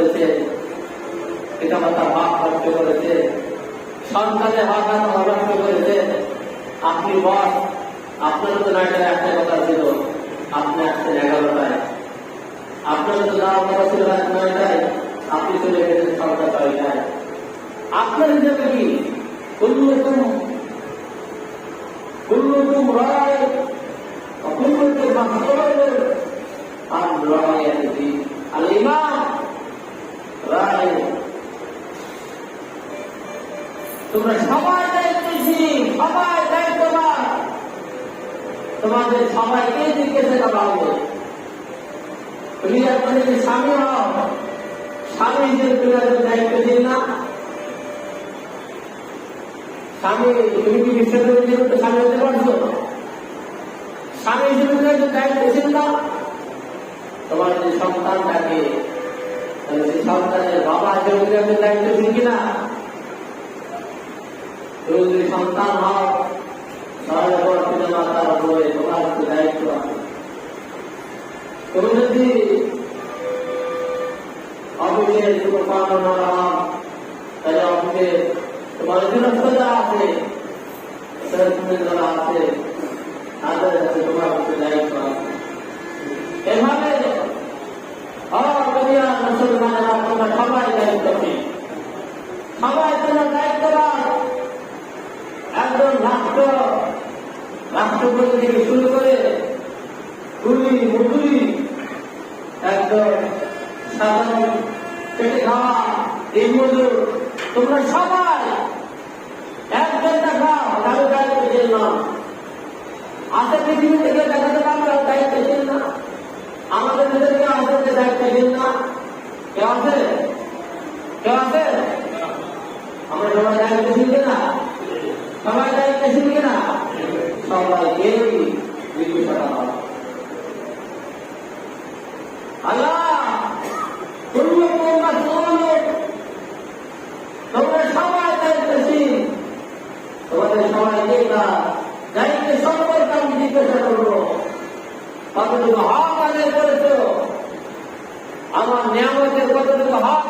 করেছে। পিতা মাতা হক নষ্ট করেছে। সন্তানের হাত নষ্ট করেছে। আপনি বস, আপনার তো নয়টায় একটা কথা ছিল, আপনি আসছেন এগারোটায়। আপনার তো যাওয়ার কথা ছিল রাত নয়টায়, আপনি চলে গেছেন সন্ধ্যা ছয়টায়। আপনার হিসাবে কি? তোমরা সবাই দায়িত্বশীল সবাই জিজ্ঞাসা করা হবে স্বামী হও, স্বামী হিসেবে তুমি একজন না। স্বামী, তুমি কি বিশ্ববিদ্যালয় স্বামী হতে পারছ? স্বামী হিসেবে তুমি একজন না? তোমার যদি সন্তান থাকে সেই সন্তানের বাবা হিসেবে তুমি একজন কিনা? যদি সন্তান হও তাহলে পিতা মাতার উপরে তোমার দায়িত্ব আছে তুমি যদি অফিসে কোনো পালন না তাহলে অফিসে তোমার অধীনস্থ যারা আছে যারা আছে, তাদের কাছে তোমার একটু দায়িত্ব আছে এভাবে অকলিয়া মুসলমানেরা তোমরা সবাই দায়িত্বশীল সবাই তোমার দায়িত্ববান। একজন রাষ্ট্র রাষ্ট্রপতি থেকে শুরু করে কুলি মুকুলি একজন সাধারণ পেটে খাওয়া, এই মজুর, তোমরা সবাই একজন খাও কারও দায়িত্বশীল না। আছে পৃথিবী থেকে দেখাতে পারবে দায়িত্বশীল না। আমাদের আছে যে দায়িত্বশীল না। কেউ আছে? কেউ আছে? আমরা সবাই দায়িত্বশীল কিনা সবাই দায়িত্বশীল কিনা সবাইকে জিজ্ঞাসা করা হবে আল্লাহ কুল্লুকুম মাসউলুন তোমরা সবাই দায়িত্বশীল তোমাদের সবাইকে না দায়িত্ব কতটুকু হক আদায় করেছ, কতটুকু হক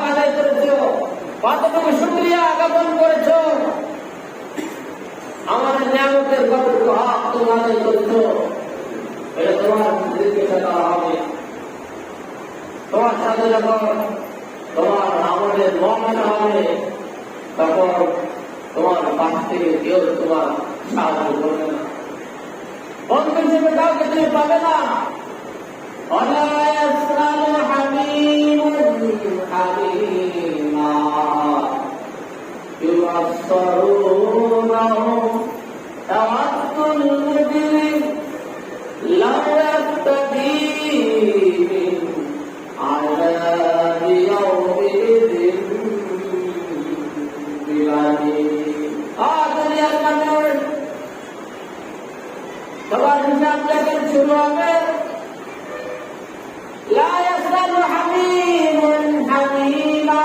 জ্ঞাপন করেছ নিয়ামতের কতটুকু হক তুমি আদায় করেছো এটা তোমার জিজ্ঞাসা করা হবে তোমার সাথে যখন তোমার আমাদের মহানা হবে তখন তোমার পাশ থেকে কেউ তোমার সাহায্য করবে না বন্ধু হিসেবে কাউকে তুমি পাবে না ولا يسأل حميم حميما يبصرونهم সবার হিসাব যখন শুরু হবে لا يسأل حميم حميما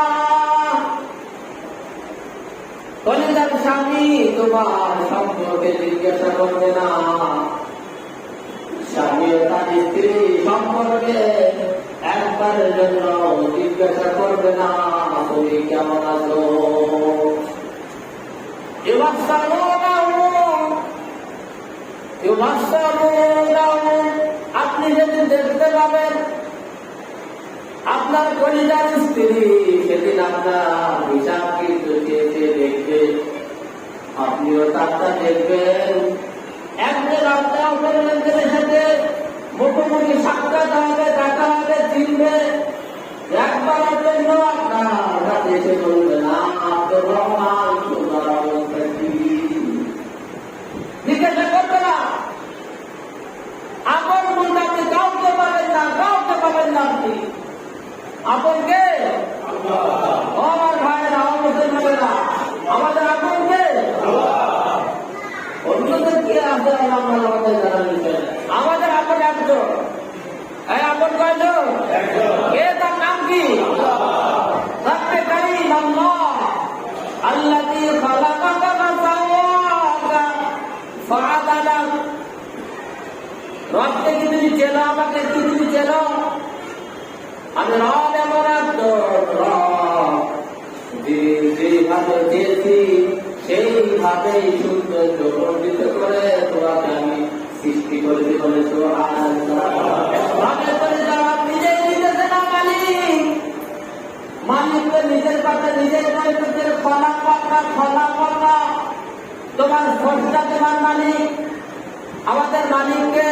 কলিদার স্বামী তোমার সম্পর্কে জিজ্ঞাসা করবে না স্বামী ও তার স্ত্রী সম্পর্কে একবারের জন্য জিজ্ঞাসা করবে না তুমি কেমন আছো এবার আপনি যেদিন দেখতে পাবেন, আপনার কলিজার স্ত্রী সেদিন আপনার হিসাব কিন্তু দেখবে। আপনিও তারটা দেখবেন। একদিন আপনি আপনার লেনদেনের সাথে মুখোমুখি সাক্ষাৎ হবে হবে, চিনবে। একবারের জন্য আপনার বলবে না আব্দুর রহমান তোমার অবস্থা কি জিজ্ঞাসা করবে না আপন বলতে আপনি কাউকে পাবেন না কাউকে পাবেন না আপনি আপন কে আমার ভাইয়েরা আমার মুসলমানেরা আমাদের আপন কে অন্যদের কি আছে আমরা আমাদের আপন একজন। এই আপন কয়জন? কে তার নাম কি? রব্বে কারীম আল্লাহ। আল্লাযী খালাকাকা ফাসাওয়াকা ফাআদালাক রবকে কি তুমি চেনো আমাকে কি তুমি চেনো। আমি রব এমন যেভাবে চেয়েছি নিজের নিজের নয় নিজের ফলা কথা কথা তোমার ভরসা তোমার মালিক, আমাদের মালিককে